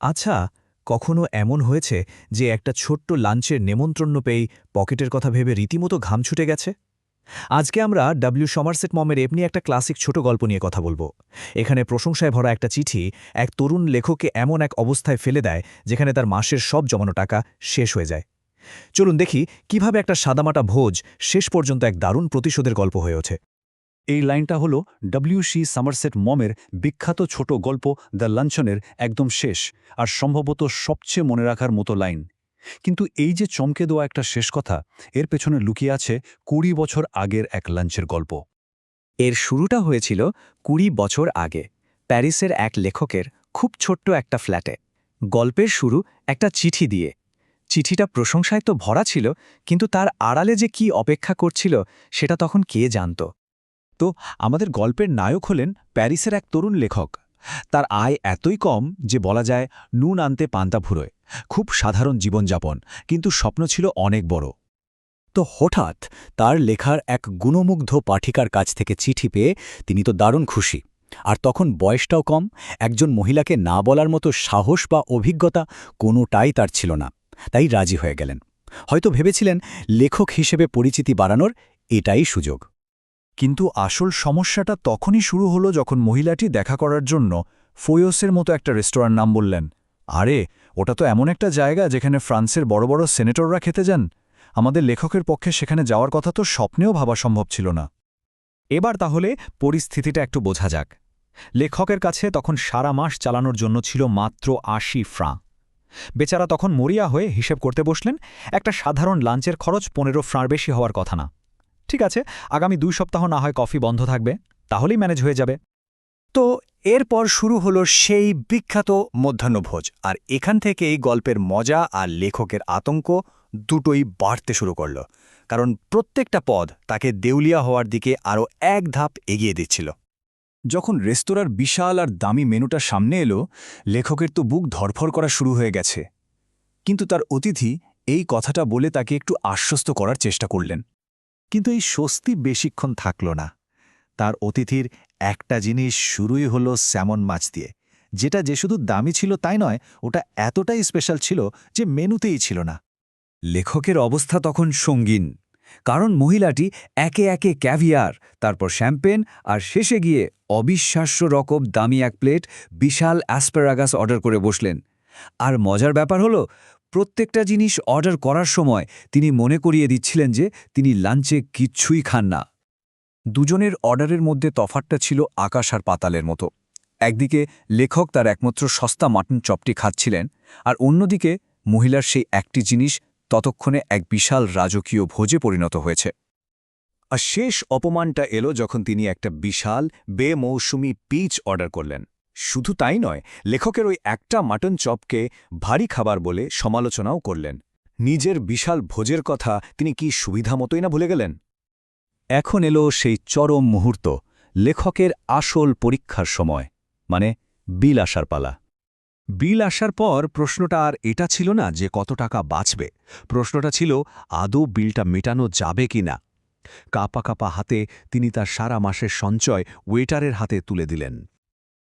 আচ্ছা কখনো এমন হয়েছে যে একটা ছোট্ট লাঞ্চের নেমন্ত্রণ পেয়েই পকেটের কথা ভেবে রীতিমতো ঘাম ছুটে গেছে? আজকে আমরা ডাব্লিউ সমারসেট মমের এমনি একটা ক্লাসিক ছোট গল্প নিয়ে কথা বলব। এখানে প্রশংসায় ভরা একটা চিঠি এক তরুণ লেখককে এমন এক অবস্থায় ফেলে দেয় যেখানে তার মাসের সব জমানো টাকা শেষ হয়ে যায়। চলুন দেখি কীভাবে একটা সাদামাটা ভোজ শেষ পর্যন্ত এক দারুণ প্রতিশোধের গল্প হয়ে ওঠে। এই লাইনটা হল ডব্লিউ সি সামারসেট মমের বিখ্যাত ছোট গল্প দ্য লাঞ্চনের একদম শেষ আর সম্ভবত সবচেয়ে মনে রাখার মতো লাইন। কিন্তু এই যে চমকে দেওয়া একটা শেষ কথা, এর পেছনে লুকিয়ে আছে কুড়ি বছর আগের এক লাঞ্চের গল্প। এর শুরুটা হয়েছিল কুড়ি বছর আগে, প্যারিসের এক লেখকের খুব ছোট্ট একটা ফ্ল্যাটে। গল্পের শুরু একটা চিঠি দিয়ে। চিঠিটা প্রশংসায় তো ভরা ছিল, কিন্তু তার আড়ালে যে কি অপেক্ষা করছিল, সেটা তখন কে জানত? তো আমাদের গল্পের নায়ক হলেন প্যারিসের এক তরুণ লেখক। তার আয় এতই কম যে বলা যায় নুন আনতে পান্তা ভুরোয় খুব সাধারণ জীবনযাপন, কিন্তু স্বপ্ন ছিল অনেক বড়। তো হঠাৎ তার লেখার এক গুণমুগ্ধ পাঠিকার কাছ থেকে চিঠি পেয়ে তিনি তো দারুণ খুশি। আর তখন বয়সটাও কম, একজন মহিলাকে না বলার মতো সাহস বা অভিজ্ঞতা কোনোটাই তার ছিল না। তাই রাজি হয়ে গেলেন। হয়তো ভেবেছিলেন লেখক হিসেবে পরিচিতি বাড়ানোর এটাই সুযোগ। কিন্তু আসল সমস্যাটা তখনই শুরু হলো যখন মহিলাটি দেখা করার জন্য ফোয়োসের মতো একটা রেস্তোরাঁর নাম বললেন। আরে, ওটা তো এমন একটা জায়গা যেখানে ফ্রান্সের বড় বড় সেনেটররা খেতে যান। আমাদের লেখকের পক্ষে সেখানে যাওয়ার কথা তো স্বপ্নেও ভাবা সম্ভব ছিল না। এবার তাহলে পরিস্থিতিটা একটু বোঝা যাক। লেখকের কাছে তখন সারা মাস চালানোর জন্য ছিল মাত্র আশি ফ্রাঁ। বেচারা তখন মরিয়া হয়ে হিসেব করতে বসলেন, একটা সাধারণ লাঞ্চের খরচ পনেরো ফ্রাঁর বেশি হওয়ার কথা না। ঠিক আছে, আগামী দুই সপ্তাহ না হয় কফি বন্ধ থাকবে, তাহলেই ম্যানেজ হয়ে যাবে। তো এরপর শুরু হলো সেই বিখ্যাত মধ্যাহ্নভোজ, আর এখান থেকে এই গল্পের মজা আর লেখকের আতঙ্ক দুটোই বাড়তে শুরু করল, কারণ প্রত্যেকটা পদ তাকে দেউলিয়া হওয়ার দিকে আরও এক ধাপ এগিয়ে দিচ্ছিল। যখন রেস্তোরাঁর বিশাল আর দামি মেনুটা সামনে এলো, লেখকের তো বুক ধরফর করা শুরু হয়ে গেছে। কিন্তু তার অতিথি এই কথাটা বলে তাকে একটু আশ্বস্ত করার চেষ্টা করলেন। কিন্তু এই স্বস্তি বেশিক্ষণ থাকল না। তার অতিথির একটা জিনিস শুরুই হলো স্যামন মাছ দিয়ে। যেটা যে শুধু দামি ছিল তাই নয়, ওটা এতটাই স্পেশাল ছিল যে মেনুতেই ছিল না। লেখকের অবস্থা তখন সঙ্গীন, কারণ মহিলাটি একে একে ক্যাভিয়ার, তারপর শ্যাম্পেন আর শেষে গিয়ে অবিশ্বাস্য রকম দামি এক প্লেট বিশাল অ্যাসপেরাগাস অর্ডার করে বসলেন। আর মজার ব্যাপার হলো প্রত্যেকটা জিনিস অর্ডার করার সময় তিনি মনে করিয়ে দিচ্ছিলেন যে তিনি লাঞ্চে কিচ্ছুই খান না। দুজনের অর্ডারের মধ্যে তফাতটা ছিল আকাশ আর পাতালের মতো। একদিকে লেখক তার একমাত্র সস্তা মাটন চপটি খাচ্ছিলেন আর অন্যদিকে মহিলার সেই একটি জিনিস ততক্ষণে এক বিশাল রাজকীয় ভোজে পরিণত হয়েছে। আর শেষ অপমানটা এলো যখন তিনি একটা বিশাল বেমৌসুমি পিচ অর্ডার করলেন। শুধু তাই নয়, লেখকের ওই একটা মাটন চপকে ভারী খাবার বলে সমালোচনাও করলেন। নিজের বিশাল ভোজের কথা তিনি কি সুবিধা মতোই না ভুলে গেলেন? এখন এলো সেই চরম মুহূর্ত, লেখকের আসল পরীক্ষার সময় মানে বিল আসার পালা। বিল আসার পর প্রশ্নটা আর এটা ছিল না যে কত টাকা বাঁচবে, প্রশ্নটা ছিল আদৌ বিলটা মেটানো যাবে কি না। কাপা কাপা হাতে তিনি তার সারা মাসের সঞ্চয় ওয়েটারের হাতে তুলে দিলেন।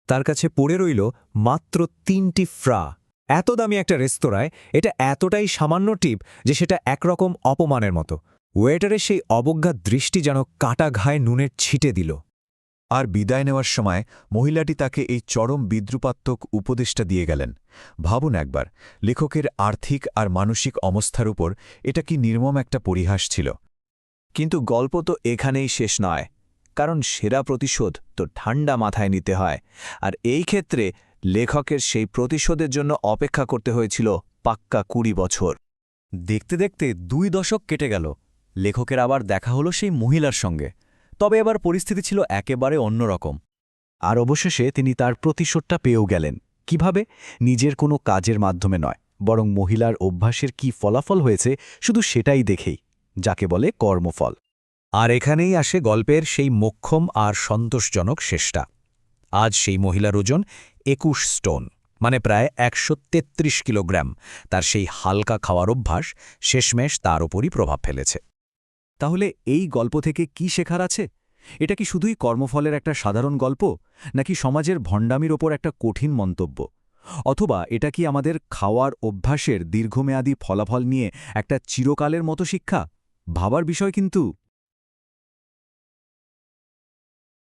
তার কাছে পড়ে রইল মাত্র তিনটি ফ্রা। এত দামি একটা রেস্তোরাঁয় এটা এতটাই সামান্য টিপ যে সেটা একরকম অপমানের মতো। ওয়েটারের সেই অবজ্ঞা দৃষ্টি যেন কাটা ঘায়ে নুনের ছিটে দিল। আর বিদায় নেওয়ার সময় মহিলাটি তাকে এই চরম বিদ্রুপাত্মক উপদেশটা দিয়ে গেলেন। ভাবুন একবার, লেখকের আর্থিক আর মানসিক অবস্থার উপর এটা কি নির্মম একটা পরিহাস ছিল? কিন্তু গল্প তো এখানেই শেষ নয়। কারণ সেরা প্রতিশোধ তো ঠান্ডা মাথায় নিতে হয়। আর এই ক্ষেত্রে লেখকের সেই প্রতিশোধের জন্য অপেক্ষা করতে হয়েছিল পাক্কা কুড়ি বছর। দেখতে দেখতে দুই দশক কেটে গেল। লেখকের আবার দেখা হলো সেই মহিলার সঙ্গে। তবে এবার পরিস্থিতি ছিল একেবারে অন্যরকম। আর অবশেষে তিনি তার প্রতিশোধটা পেয়েও গেলেন। কীভাবে? নিজের কোনো কাজের মাধ্যমে নয়। বরং মহিলার অভ্যাসের কি ফলাফল হয়েছে, শুধু সেটাই দেখেই, যাকে বলে কর্মফল। আর এখানেই আসে গল্পের সেই মোক্ষম আর সন্তোষজনক শেষটা। আজ সেই মহিলার ওজন একুশ স্টোন মানে প্রায় একশো তেত্রিশ কিলোগ্রাম। তার সেই হালকা খাওয়ার অভ্যাস শেষমেশ তার ওপরই প্রভাব ফেলেছে। তাহলে এই গল্প থেকে কি শেখার আছে? এটা কি শুধুই কর্মফলের একটা সাধারণ গল্প, নাকি সমাজের ভণ্ডামির ওপর একটা কঠিন মন্তব্য? অথবা এটা কি আমাদের খাওয়ার অভ্যাসের দীর্ঘমেয়াদী ফলাফল নিয়ে একটা চিরকালের মতো শিক্ষা? ভাবার বিষয় কিন্তু